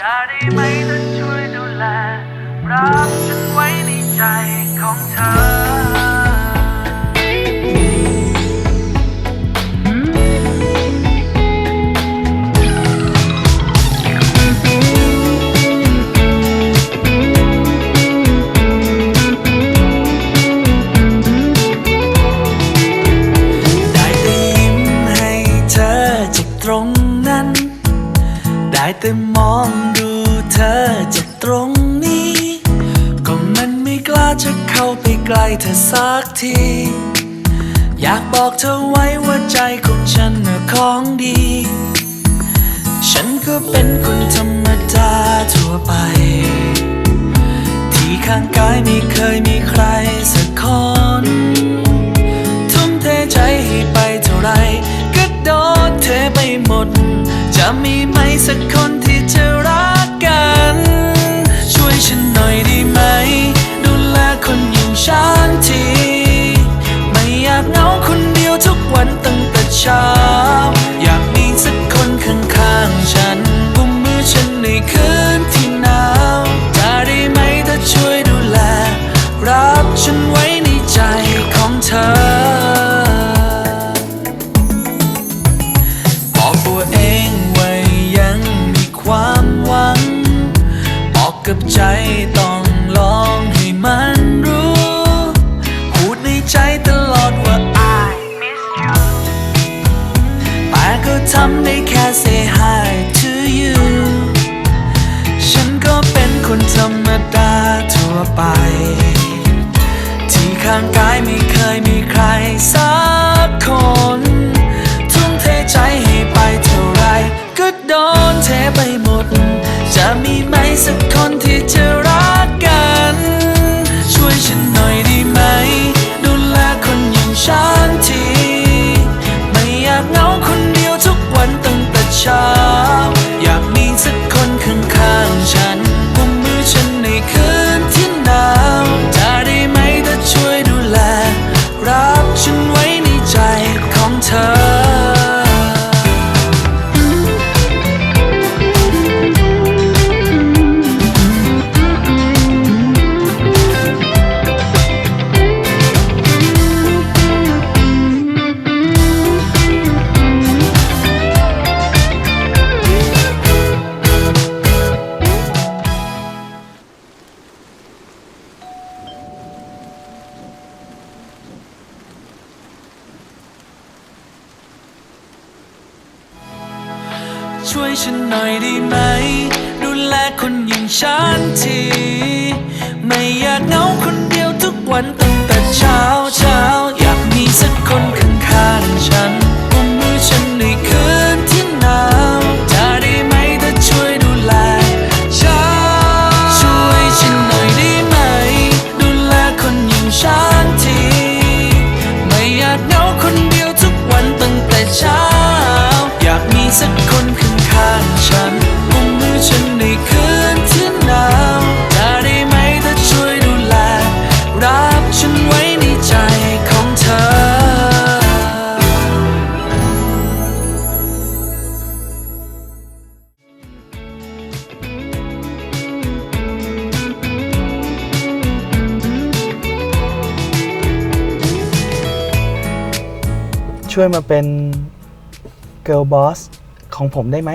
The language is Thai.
จะได้ไหมเธอช่วยดูแลรับฉันไว้ในใจของเธอ ได้แต่มองดูเธอจากตรงนี้ ก็มันไม่กล้าจะเข้าไปใกล้เธอสักที อยากบอกเธอไว้ว่าใจของฉันน่ะของดี ฉันก็เป็นคนธรรมดาทั่ว เหงาคนเดียวทุกวันตั้งแต่เช้า ช่วยฉันหน่อยได้ไหม ดูแลคนอย่างฉันที ไม่อยากเหงาคนเดียวทุกวันต้อง ช่วยมาเป็น Girl Boss ของผมได้ไหม